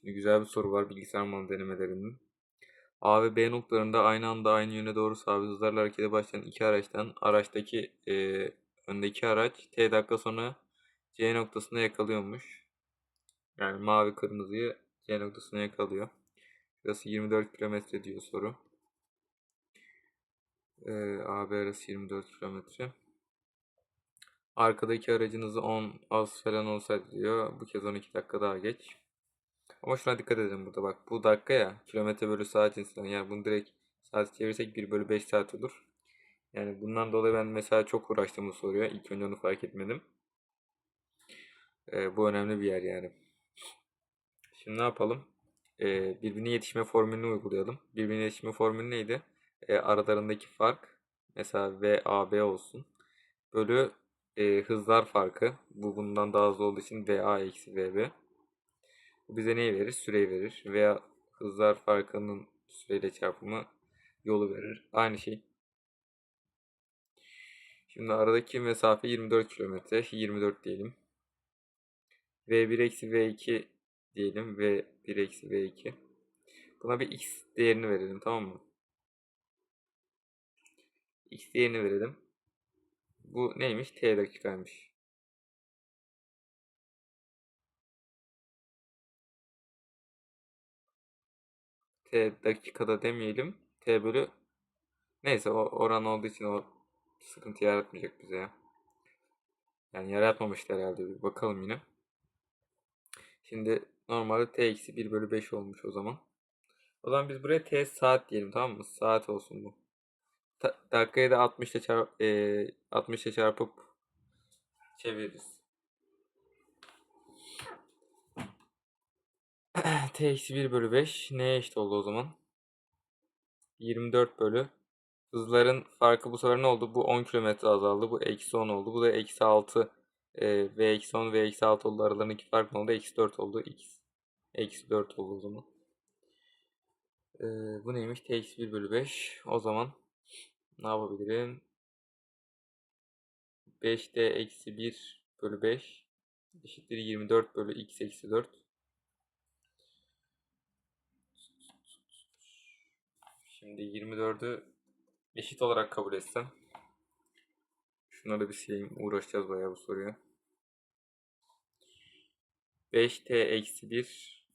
Şimdi güzel bir soru var bilgisayar malı denemelerinin. A ve B noktalarında aynı anda aynı yöne doğru sabit hızlarla harekete başlayan iki araçtan araçtaki e, öndeki araç t dakika sonra C noktasında yakalıyormuş. Yani mavi kırmızıyı C noktasına yakalıyor. Burası 24 kilometre diyor soru. E, A, B arası 24 kilometre. Arkadaki aracınızı 10 az falan olsaydı diyor. Bu kez 12 dakika daha geç. Ama şuna dikkat edin burada bak. Bu dakika ya. Kilometre bölü saat cinsinden. Yani bunu direkt saat çevirsek 1 bölü 5 saat olur. Yani bundan dolayı ben mesela çok uğraştım bu soruya. İlk önce onu fark etmedim. Ee, bu önemli bir yer yani. Şimdi ne yapalım? Ee, birbirine yetişme formülünü uygulayalım. Birbirine yetişme formülü neydi? Ee, aralarındaki fark mesela VAB olsun. Bölü e, hızlar farkı. Bu bundan daha hızlı olduğu için VA eksi VB. Bu bize neyi verir? Süreyi verir. Veya hızlar farkının süreyle çarpımı yolu verir. Aynı şey. Şimdi aradaki mesafe 24 kilometre. 24 diyelim. V1 eksi V2 diyelim. V1 eksi V2. Buna bir x değerini verelim tamam mı? x değerini verelim. Bu neymiş? T dakikaymış. T dakikada demeyelim. T bölü neyse o oran olduğu için o sıkıntı yaratmayacak bize ya. Yani yaratmamıştı herhalde. Bir bakalım yine. Şimdi normalde T eksi 1 bölü 5 olmuş o zaman. O zaman biz buraya T saat diyelim tamam mı? Saat olsun bu. Ta dakikayı da 60 ile çarp e, 60 ile çarpıp çeviririz. T eksi 1 bölü 5 neye eşit oldu o zaman? 24 bölü. Hızların farkı bu sefer ne oldu? Bu 10 km azaldı. Bu eksi 10 oldu. Bu da eksi 6. E, v eksi 10 ve eksi 6 oldu. Aralarındaki fark ne oldu? Eksi 4 oldu. X. Eksi 4 oldu o zaman. E, bu neymiş? T eksi 1 bölü 5. O zaman ne yapabilirim? 5D eksi 1 bölü 5 eşittir 24 bölü x eksi 4. Şimdi 24'ü eşit olarak kabul etsem. Şunları bir sileyim. Uğraşacağız bayağı bu soruya. 5t eksi 1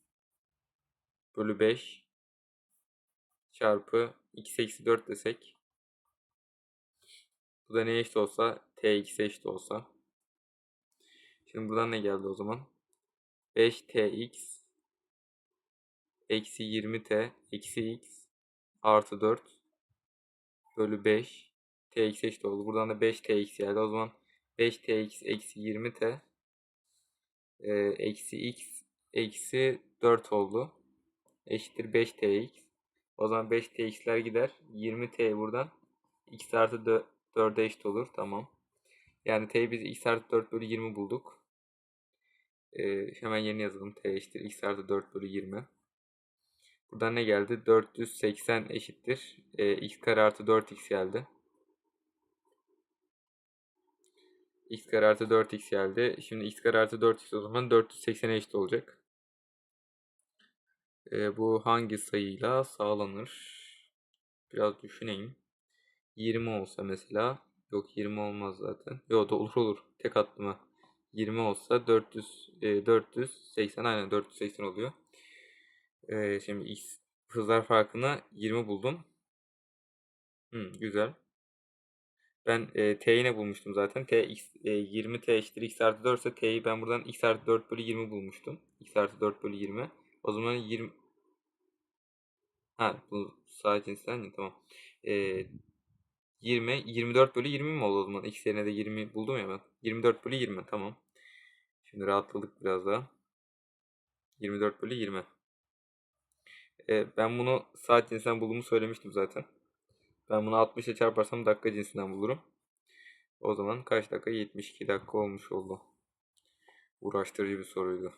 bölü 5 çarpı x eksi 4 desek. Bu da neye eşit olsa? t x'e eşit olsa. Şimdi buradan ne geldi o zaman? 5tx eksi 20t eksi x artı 4 bölü 5 tx eşit oldu. Buradan da 5tx geldi. O zaman 5tx eksi 20t e, eksi x eksi 4 oldu. Eşittir 5tx. O zaman 5tx'ler gider. 20t buradan x artı 4'e eşit olur. Tamam. Yani t'yi biz x artı 4 bölü 20 bulduk. Ee, hemen yeni yazalım. t eşittir x artı 4 bölü 20. Buradan ne geldi? 480 eşittir. E, x kare artı 4x geldi. x kare artı 4x geldi. Şimdi x kare artı 4x o zaman 480'e eşit olacak. E, bu hangi sayıyla sağlanır? Biraz düşüneyim. 20 olsa mesela. Yok 20 olmaz zaten. Yok da olur olur. Tek attıma. 20 olsa 400 e, 480 aynen 480 oluyor. Ee, şimdi x hızlar farkını 20 buldum. Hmm, güzel. Ben e, t'yi ne bulmuştum zaten? t x, e, 20t eşittir x artı 4 ise t'yi ben buradan x artı 4 bölü 20 bulmuştum. x artı 4 bölü 20. O zaman 20 Ha bu sağ cinsinden mi? Tamam. E, 20 24 bölü 20 mi oldu o zaman? X yerine de 20 buldum ya ben. 24 bölü 20 tamam. Şimdi rahatladık biraz daha. 24 bölü 20. E, ben bunu saat cinsinden bulduğumu söylemiştim zaten. Ben bunu 60 ile çarparsam dakika cinsinden bulurum. O zaman kaç dakika? 72 dakika olmuş oldu. Uğraştırıcı bir soruydu.